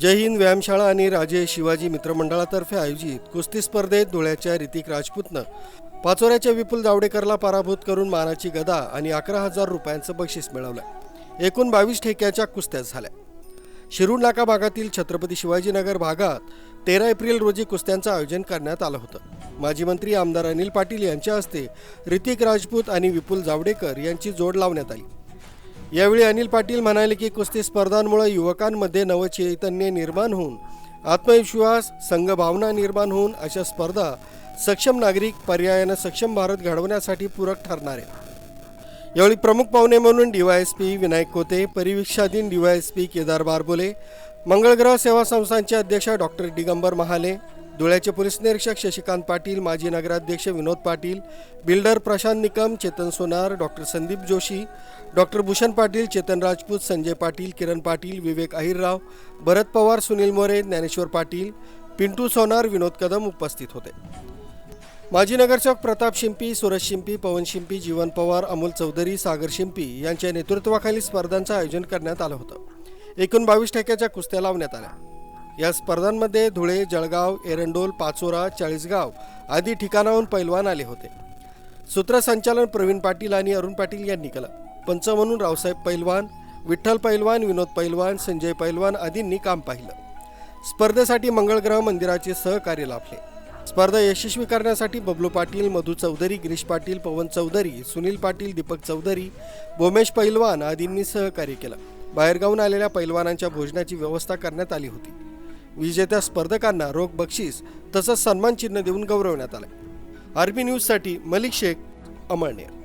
जय हिंद व्यायामशाळा आणि राजे शिवाजी मित्रमंडळातर्फे आयोजित कुस्ती स्पर्धेत धुळ्याच्या ऋतिक राजपूतनं पाचोऱ्याच्या विपुल जावडेकरला पराभूत करून मानाची गदा आणि अकरा हजार रुपयांचं बक्षीस मिळवलं. एकूण बावीस ठेक्याच्या कुस्त्या झाल्या. शिरूर नाका भागातील छत्रपती शिवाजीनगर भागात तेरा एप्रिल रोजी कुस्त्यांचं आयोजन करण्यात आलं होतं. माजी मंत्री आमदार अनिल पाटील यांच्या हस्ते ऋतिक राजपूत आणि विपुल जावडेकर यांची जोड लावण्यात आली. यावेळी अनिल पाटील म्हणाले की कुस्ती स्पर्धांमुळे युवकांमध्ये नवचैतन्य निर्माण होऊन आत्मविश्वास संघभावना निर्माण होऊन अशा स्पर्धा सक्षम नागरिक पर्यायानं सक्षम भारत घडवण्यासाठी पूरक ठरणार आहे यावेळी प्रमुख पाहुणे म्हणून डीवायएसपी विनायक कोते परिवीक्षाधीन डीवायएसपी केदार बारबोले मंगळग्रह सेवा संस्थांचे अध्यक्ष डॉक्टर दिगंबर महाले धुळ्याचे पोलीस निरीक्षक शशिकांत पाटील माजी नगराध्यक्ष Vinod Patil builder Prashant Nikam Chetan Sonar doctor Sandeep Joshi doctor Bhushan Patil Chetan Rajput Sanjay Patil Kiran Patil Vivek Ahirrao Bharat Pawar Sunil More Dnyaneshwar Patil Pintu Sonar Vinod Kadam उपस्थित होते. माजी नगरसेवक प्रताप शिंपी सुरज शिंपी पवन शिंपी जीवन पवार अमोल चौधरी सागर शिंपी यांच्या नेतृत्वाखाली स्पर्धांचं आयोजन करण्यात आलं होतं. एकूण बावीस टक्क्याच्या कुस्त्या लावण्यात आल्या. या स्पर्धांमध्ये धुळे जळगाव एरंडोल पाचोरा चाळीसगाव आदी ठिकाणाहून पैलवान आले होते. सूत्रसंचालन प्रवीण पाटील आणि अरुण पाटील यांनी केलं. पंच म्हणून रावसाहेब पैलवान विठ्ठल पैलवान विनोद पैलवान संजय पैलवान आदींनी काम पाहिलं. स्पर्धेसाठी मंगळग्रह मंदिराचे सहकार्य लाभले. स्पर्धा यशस्वी करण्यासाठी बबलू पाटील मधू चौधरी गिरीश पाटील पवन चौधरी सुनील पाटील दीपक चौधरी भोमेश पैलवान आदींनी सहकार्य केलं. बाहेरगावून आलेल्या पैलवानांच्या भोजनाची व्यवस्था करण्यात आली होती. विजेत्या स्पर्धकांना रोख बक्षीस तसंच सन्मान चिन्ह देऊन गौरवण्यात आलं आर्मी न्यूजसाठी मलिक शेख अमळनेर.